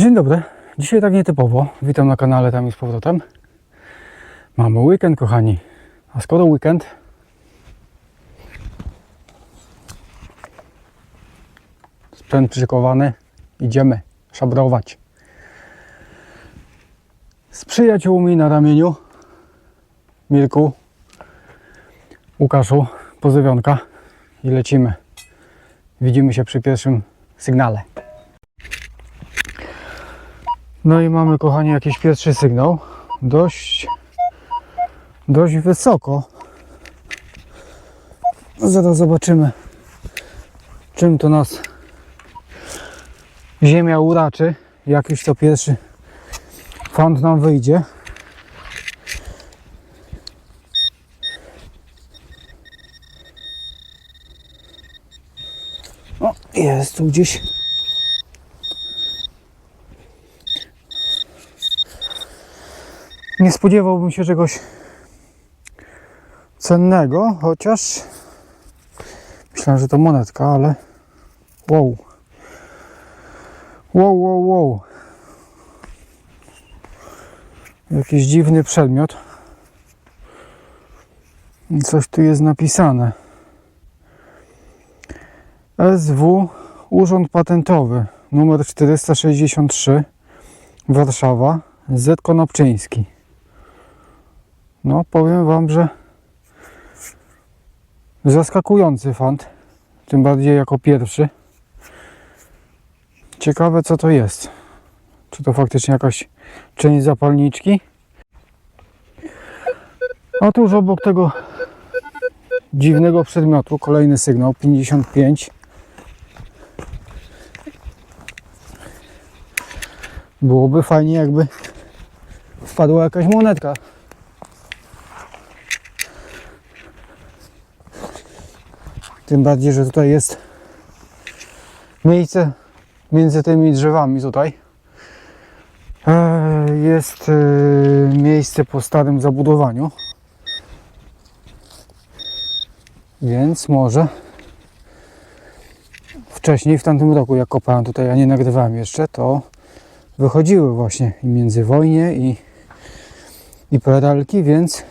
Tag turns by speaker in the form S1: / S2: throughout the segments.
S1: Dzień dobry. Dzisiaj tak nietypowo. Witam na kanale tam i z powrotem. Mamy weekend, kochani. A skoro weekend, sprzęt przykowany, idziemy szabrować. Z przyjaciółmi na ramieniu. Mirku, Łukaszu, pozdrowionka i lecimy. Widzimy się przy pierwszym sygnale. No i mamy, kochani, jakiś pierwszy sygnał. Dość, dość wysoko. No Zaraz zobaczymy, czym to nas ziemia uraczy. Jak już to pierwszy fant nam wyjdzie. O, jest tu gdzieś. Nie spodziewałbym się czegoś cennego, chociaż myślałem, że to monetka, ale wow. Wow, wow, wow. Jakiś dziwny przedmiot. Coś tu jest napisane. SW Urząd Patentowy numer 463 Warszawa Z Konopczyński. No, powiem Wam, że zaskakujący fant, tym bardziej jako pierwszy. Ciekawe, co to jest. Czy to faktycznie jakaś część zapalniczki? Otóż obok tego dziwnego przedmiotu kolejny sygnał 55. Byłoby fajnie, jakby wpadła jakaś monetka. Tym bardziej, że tutaj jest miejsce między tymi drzewami tutaj. E, Jest e, miejsce po starym zabudowaniu. Więc może wcześniej, w tamtym roku, jak kopałem tutaj, a nie nagrywałem jeszcze, to wychodziły właśnie i międzywojnie i, i peralki, więc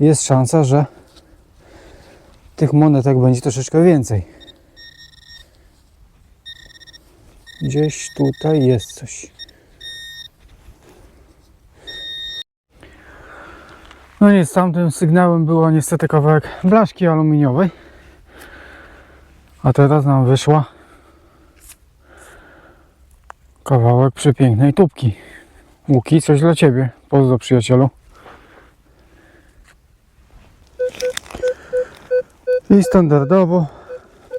S1: jest szansa, że tych monetek będzie troszeczkę więcej. Gdzieś tutaj jest coś. No nic, tamtym sygnałem było niestety kawałek blaszki aluminiowej. A teraz nam wyszła kawałek przepięknej tubki. Łuki, coś dla Ciebie. Pozdro przyjacielu. I standardowo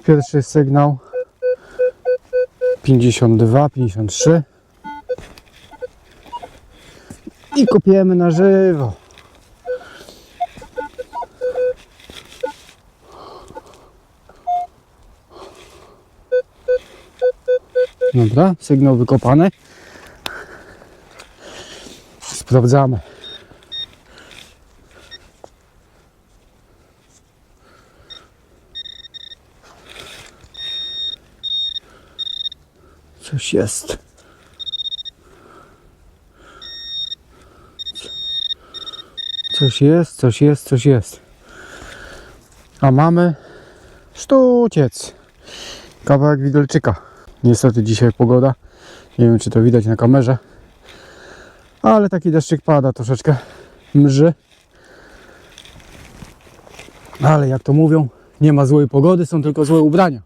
S1: pierwszy sygnał 52, 53 i kopiemy na żywo. Dobra, sygnał wykopany. Sprawdzamy. Coś jest. Coś jest, coś jest, coś jest. A mamy sztuciec. Kawałek widelczyka. Niestety dzisiaj pogoda. Nie wiem czy to widać na kamerze. Ale taki deszczyk pada troszeczkę. Mrzy. Ale jak to mówią, nie ma złej pogody, są tylko złe ubrania.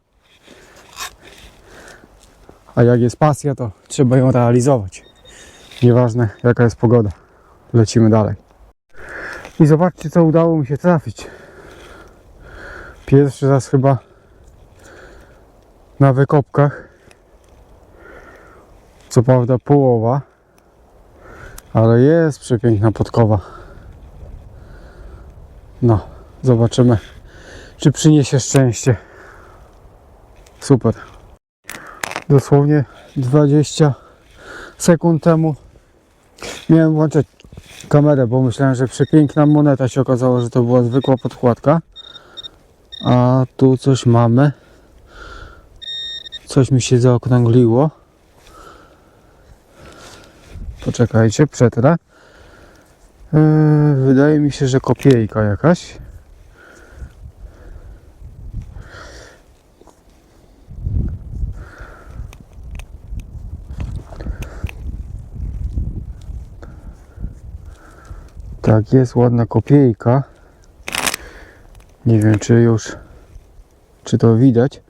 S1: A jak jest pasja, to trzeba ją realizować. Nieważne jaka jest pogoda. Lecimy dalej. I zobaczcie co udało mi się trafić. Pierwszy raz chyba na wykopkach. Co prawda połowa, ale jest przepiękna podkowa. No, zobaczymy, czy przyniesie szczęście. Super. Dosłownie 20 sekund temu miałem włączyć kamerę, bo myślałem, że przepiękna moneta się okazało, że to była zwykła podkładka. A tu coś mamy. Coś mi się zaokrągliło. Poczekajcie, przetrę. Yy, wydaje mi się, że kopiejka jakaś. Tak, jest ładna kopiejka. Nie wiem, czy już, czy to widać.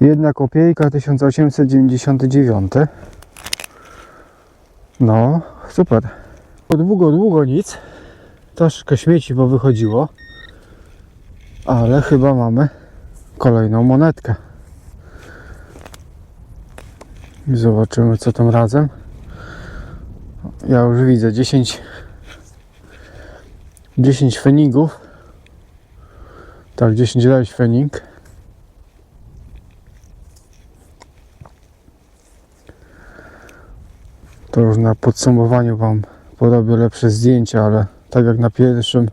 S1: Jedna kopiejka 1899. No, super. Po długo, długo nic. Troszkę śmieci bo wychodziło. Ale chyba mamy kolejną monetkę. Zobaczymy co tam razem. Ja już widzę 10 10 fenigów. Tak, 10 leś fenig. To już na podsumowaniu Wam porobię lepsze zdjęcia, ale tak jak na pierwszym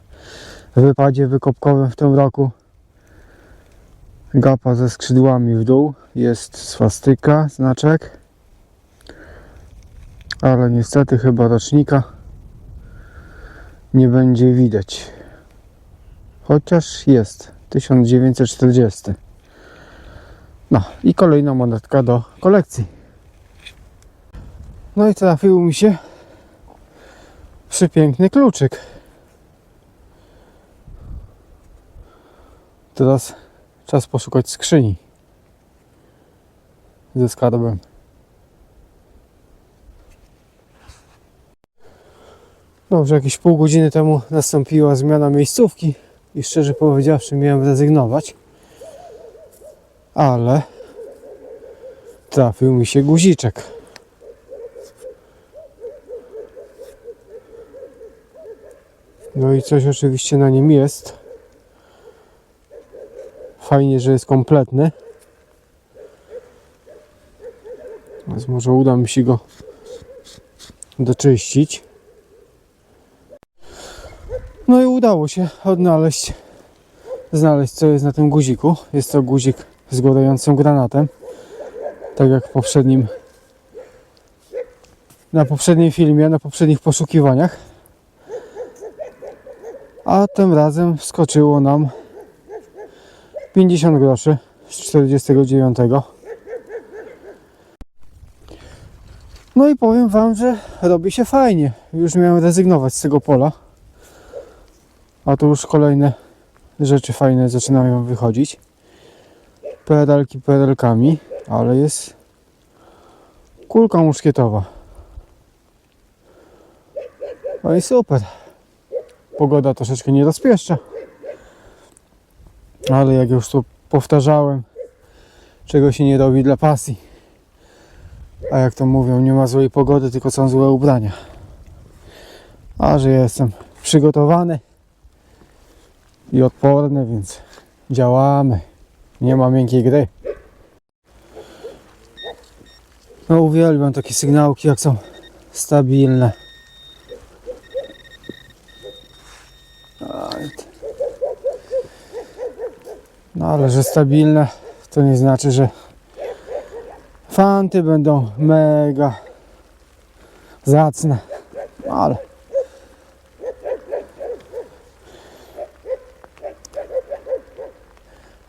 S1: wypadzie wykopkowym w tym roku gapa ze skrzydłami w dół. Jest swastyka, znaczek. Ale niestety chyba rocznika nie będzie widać. Chociaż jest. 1940 no i kolejna monetka do kolekcji. No i trafił mi się przepiękny kluczyk. Teraz czas poszukać skrzyni ze skarbem. Dobrze, jakieś pół godziny temu nastąpiła zmiana miejscówki i szczerze powiedziawszy miałem rezygnować, ale trafił mi się guziczek. No i coś oczywiście na nim jest. Fajnie, że jest kompletny. Więc może uda mi się go doczyścić. No i udało się odnaleźć, znaleźć co jest na tym guziku. Jest to guzik z gorącym granatem. Tak jak w poprzednim na poprzednim filmie, na poprzednich poszukiwaniach a tym razem wskoczyło nam 50 groszy z 49. No i powiem Wam, że robi się fajnie. Już miałem rezygnować z tego pola, a tu już kolejne rzeczy fajne zaczynają wychodzić. Perelki perelkami, ale jest kulka muszkietowa. No i super pogoda troszeczkę nie rozpieszcza. Ale jak już tu powtarzałem, czego się nie robi dla pasji. A jak to mówią, nie ma złej pogody, tylko są złe ubrania. A że jestem przygotowany i odporny, więc działamy. Nie ma miękkiej gry. No uwielbiam takie sygnałki, jak są stabilne. No ale że stabilne to nie znaczy, że fanty będą mega zacne. No ale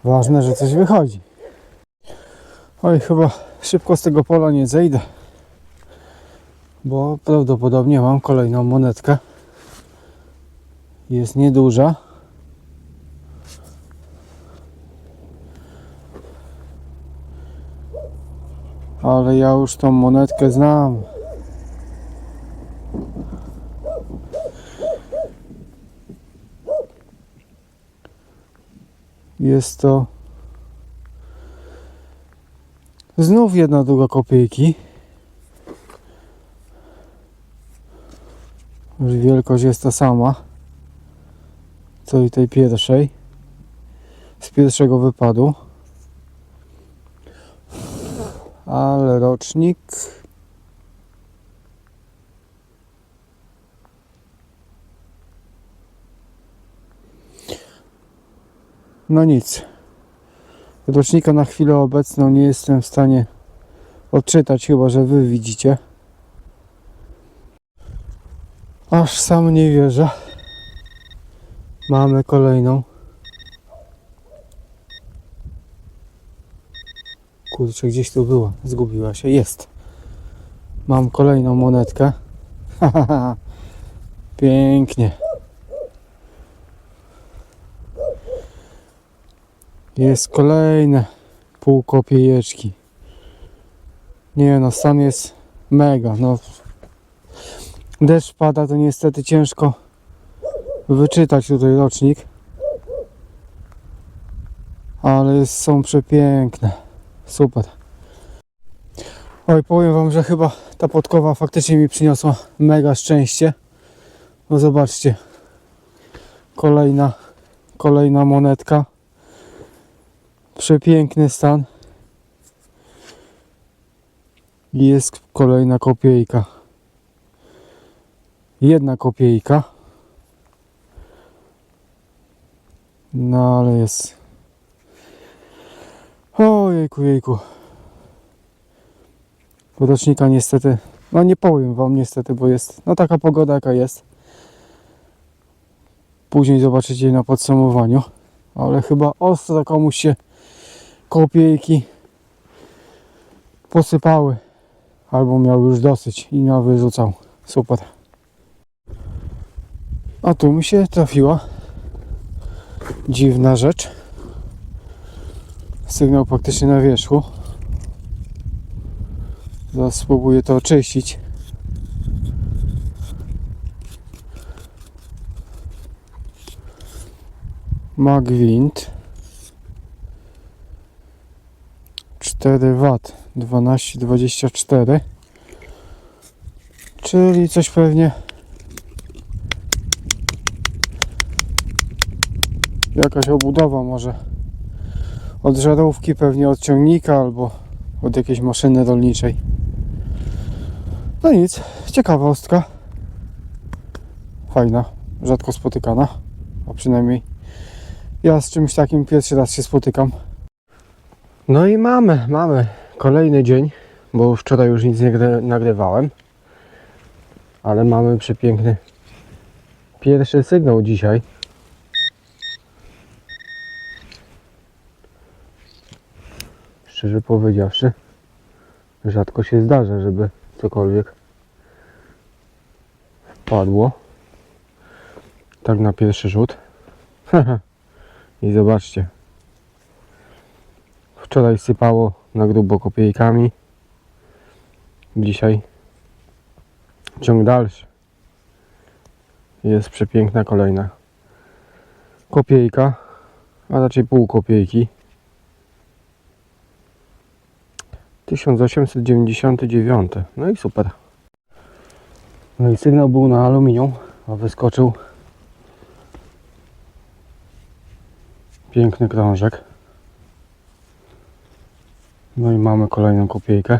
S1: ważne, że coś wychodzi. Oj, chyba szybko z tego pola nie zejdę, bo prawdopodobnie mam kolejną monetkę. Jest nieduża. Ale ja już tą monetkę znam. Jest to znów jedna druga kopiejki. Wielkość jest ta sama co i tej pierwszej z pierwszego wypadu ale rocznik No nic. Rocznika na chwilę obecną nie jestem w stanie odczytać, chyba że wy widzicie. Aż sam nie wierzę. Mamy kolejną. Kurczę, gdzieś tu była. Zgubiła się. Jest. Mam kolejną monetkę. Pięknie. Jest kolejne pół kopiejeczki. Nie no, stan jest mega. No, deszcz pada, to niestety ciężko wyczytać tutaj rocznik. Ale są przepiękne. Super. Oj, powiem wam, że chyba ta podkowa faktycznie mi przyniosła mega szczęście. No zobaczcie. Kolejna, kolejna monetka. Przepiękny stan. I Jest kolejna kopiejka. Jedna kopiejka. No ale jest. Ojejku, jejku. Rocznika niestety, no nie powiem wam niestety, bo jest, no taka pogoda jaka jest. Później zobaczycie na podsumowaniu. Ale chyba ostro komuś się kopiejki posypały. Albo miał już dosyć i miał wyrzucał. Super. A tu mi się trafiła dziwna rzecz. Sygnał praktycznie na wierzchu. Zaraz spróbuję to oczyścić. Magwind 4 W 1224 czyli coś pewnie jakaś obudowa może od żarówki pewnie od ciągnika albo od jakiejś maszyny rolniczej no nic, ciekawostka fajna, rzadko spotykana a przynajmniej ja z czymś takim pierwszy raz się spotykam. No i mamy, mamy kolejny dzień, bo wczoraj już nic nie gry- nagrywałem. Ale mamy przepiękny pierwszy sygnał dzisiaj. Szczerze powiedziawszy, rzadko się zdarza, żeby cokolwiek wpadło. Tak na pierwszy rzut. I zobaczcie. Wczoraj sypało na grubo kopiejkami. Dzisiaj ciąg dalszy. Jest przepiękna kolejna kopiejka, a raczej pół kopiejki. 1899. No i super. No i sygnał był na aluminium, a wyskoczył Piękny krążek. No i mamy kolejną kopiejkę.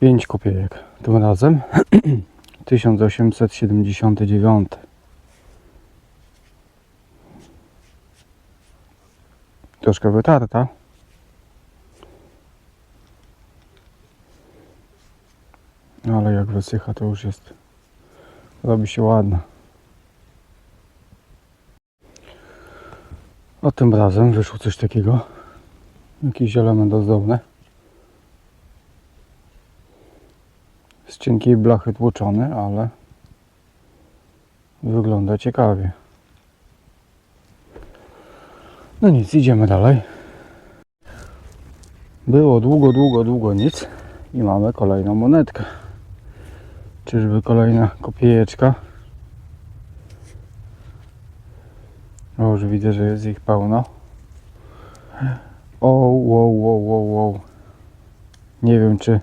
S1: Pięć kopiejek tym razem. 1879. Troszkę wytarta. Ale jak wysycha to już jest robi się ładna. A tym razem wyszło coś takiego. Jakiś element ozdobny. Z cienkiej blachy tłoczony, ale wygląda ciekawie. No nic, idziemy dalej. Było długo, długo, długo nic i mamy kolejną monetkę. Czyżby kolejna kopiejeczka? O, już widzę, że jest ich pełno. O, wow, wow, wow, wow. Nie wiem czy...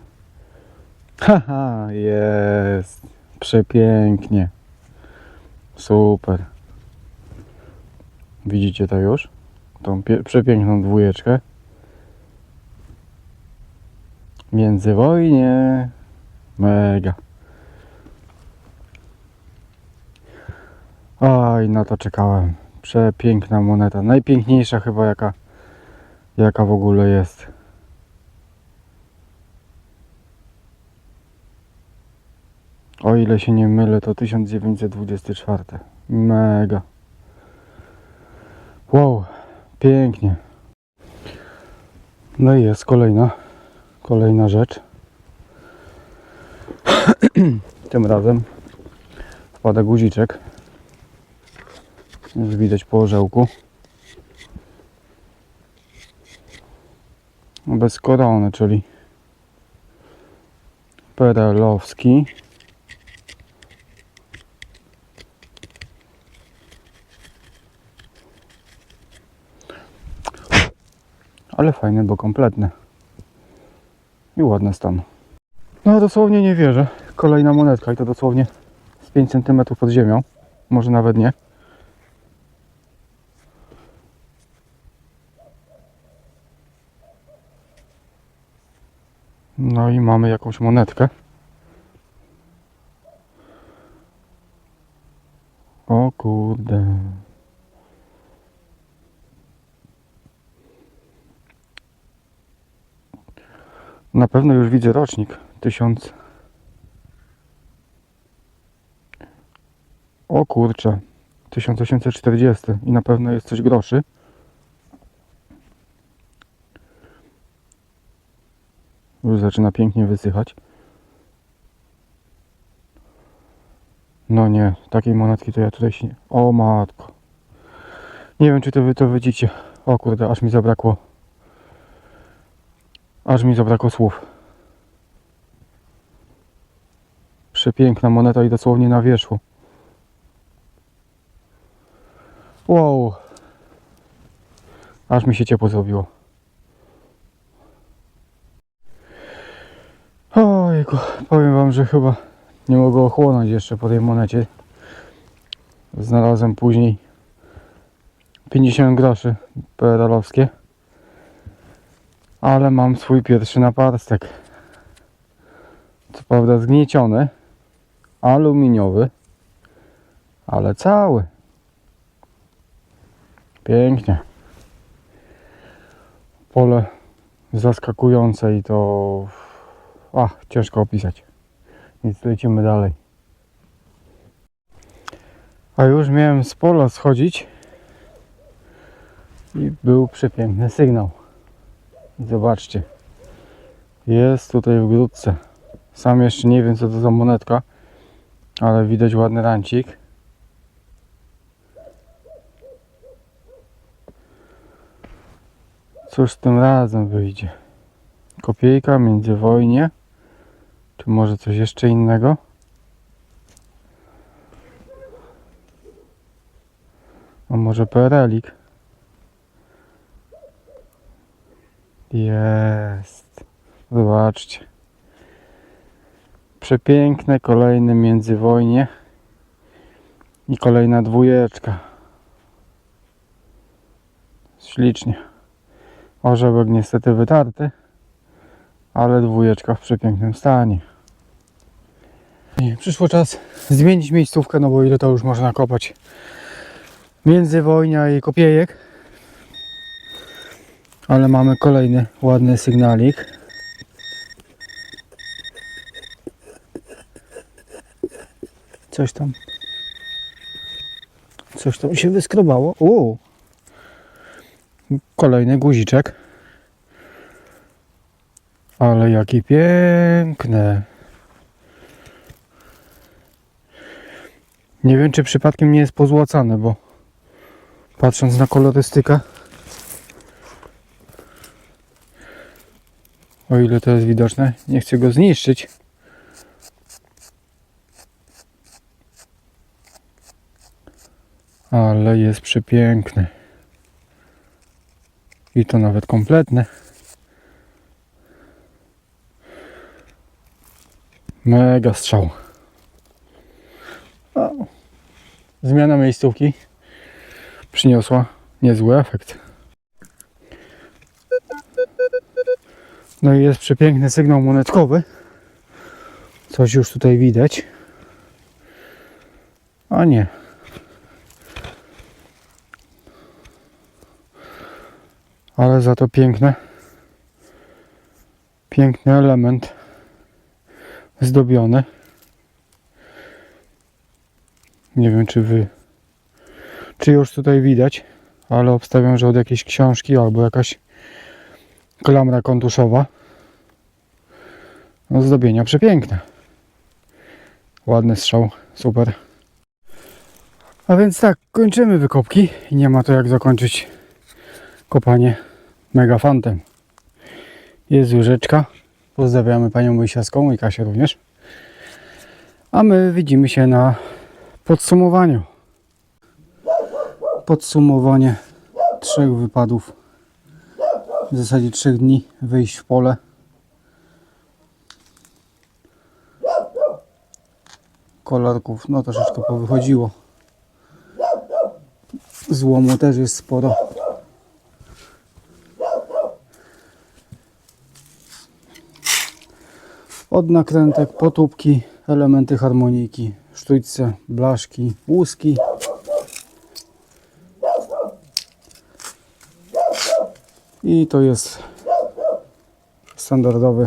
S1: Haha, jest. Przepięknie. Super. Widzicie to już? Tą przepiękną dwójeczkę. Międzywojnie. Mega. Oj, na to czekałem. Przepiękna moneta. Najpiękniejsza chyba jaka, jaka w ogóle jest. O ile się nie mylę, to 1924. Mega. Wow, pięknie. No i jest kolejna, kolejna rzecz. Tym razem wpada guziczek. Już widać po orzełku. Bez korony, czyli perelowski. Ale fajny, bo kompletny. I ładny stan. No dosłownie nie wierzę. Kolejna monetka i to dosłownie z 5 cm pod ziemią. Może nawet nie. No i mamy jakąś monetkę. O kurde. Na pewno już widzę rocznik. 1000. O kurczę. 1840 i na pewno jest coś groszy. Już zaczyna pięknie wysychać. No nie, takiej monetki to ja tutaj się... O matko. Nie wiem czy to wy to widzicie. O kurde, aż mi zabrakło. Aż mi zabrakło słów. Przepiękna moneta i dosłownie na wierzchu. Wow. Aż mi się ciepło zrobiło. Ojku, powiem wam, że chyba nie mogę ochłonąć jeszcze po tej monecie. Znalazłem później 50 groszy PRL-owskie. Ale mam swój pierwszy naparstek. Co prawda zgnieciony, aluminiowy, ale cały. Pięknie. Pole zaskakujące i to a, ciężko opisać. Więc lecimy dalej. A już miałem z pola schodzić i był przepiękny sygnał. Zobaczcie. Jest tutaj w grudce. Sam jeszcze nie wiem co to za monetka, ale widać ładny rancik. Cóż tym razem wyjdzie? Kopiejka międzywojnie? Czy może coś jeszcze innego? A może perelik? Jest. Zobaczcie. Przepiękne kolejne międzywojnie. I kolejna dwójeczka. Ślicznie. Orzełek niestety wytarty ale dwójeczka w przepięknym stanie. Przyszło czas zmienić miejscówkę, no bo ile to już można kopać między wojnia i kopiejek. Ale mamy kolejny ładny sygnalik. Coś tam. Coś tam się wyskrobało. U. Kolejny guziczek. Ale jakie piękne. Nie wiem, czy przypadkiem nie jest pozłacane, bo patrząc na kolorystykę, o ile to jest widoczne, nie chcę go zniszczyć. Ale jest przepiękny. I to nawet kompletne. Mega strzał. O. Zmiana miejscówki przyniosła niezły efekt. No i jest przepiękny sygnał monetkowy. Coś już tutaj widać. A nie. Ale za to piękne. Piękny element zdobiony. Nie wiem czy wy czy już tutaj widać, ale obstawiam, że od jakiejś książki albo jakaś klamra kontuszowa. No, zdobienia przepiękne. Ładny strzał, super. A więc tak, kończymy wykopki i nie ma to jak zakończyć kopanie mega fantem. Jest łyżeczka. Pozdrawiamy panią Mojsiaską i Kasię również. A my widzimy się na podsumowaniu. Podsumowanie trzech wypadów. W zasadzie trzech dni wyjść w pole. Kolarków no troszeczkę powychodziło. Złomu też jest sporo. Od nakrętek, potupki, elementy harmoniki, sztućce, blaszki, łuski. I to jest standardowy,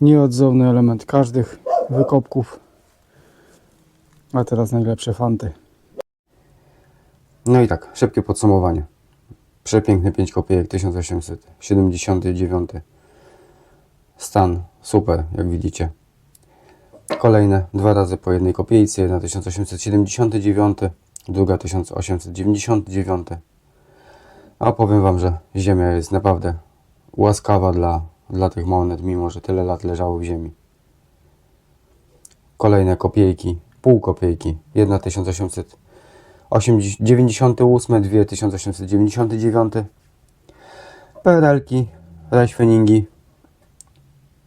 S1: nieodzowny element każdych wykopków. A teraz najlepsze fanty.
S2: No i tak, szybkie podsumowanie. Przepiękny 5 kopiejek 1879. Stan super, jak widzicie. Kolejne dwa razy po jednej kopiejce. Jedna 1879, druga 1899. A powiem Wam, że ziemia jest naprawdę łaskawa dla, dla tych monet, mimo że tyle lat leżało w ziemi. Kolejne kopiejki, pół kopiejki. Jedna 1800 98, 2899 PRL-ki, Reichsfeningi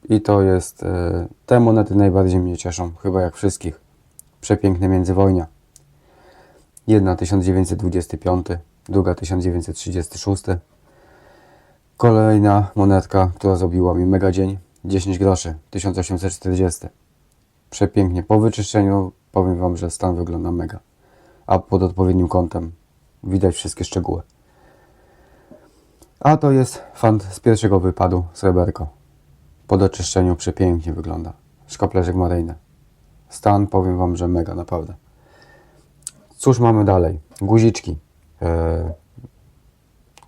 S2: i to jest e, te monety najbardziej mnie cieszą, chyba jak wszystkich. Przepiękne międzywojnia. Jedna 1925, druga 1936. Kolejna monetka, która zrobiła mi mega dzień, 10 groszy, 1840. Przepięknie. Po wyczyszczeniu powiem Wam, że stan wygląda mega a pod odpowiednim kątem widać wszystkie szczegóły. A to jest fant z pierwszego wypadu, sreberko. Po doczyszczeniu przepięknie wygląda. Szkoplerzek maryjny. Stan, powiem Wam, że mega, naprawdę. Cóż mamy dalej? Guziczki. Eee,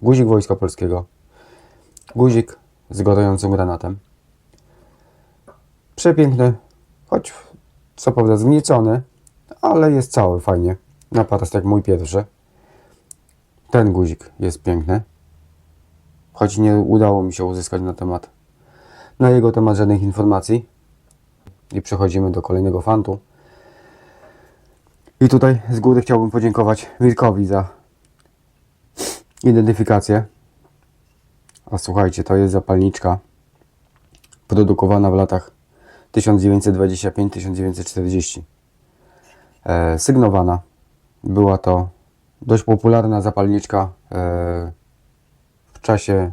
S2: guzik Wojska Polskiego. Guzik z gorącym granatem. Przepiękny, choć co prawda zgniecony, ale jest cały fajnie. Naparast jak mój pierwszy. Ten guzik jest piękny. Choć nie udało mi się uzyskać na temat na jego temat żadnych informacji. I przechodzimy do kolejnego fantu. I tutaj z góry chciałbym podziękować Wilkowi za identyfikację. A słuchajcie, to jest zapalniczka produkowana w latach 1925-1940 e, sygnowana. Była to dość popularna zapalniczka e, w czasie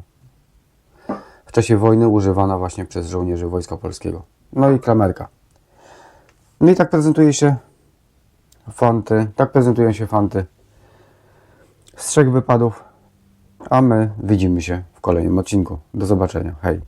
S2: w czasie wojny używana właśnie przez żołnierzy Wojska Polskiego. No i klamerka. No i tak prezentuje się fanty, tak prezentują się fanty z trzech wypadów, a my widzimy się w kolejnym odcinku. Do zobaczenia. Hej.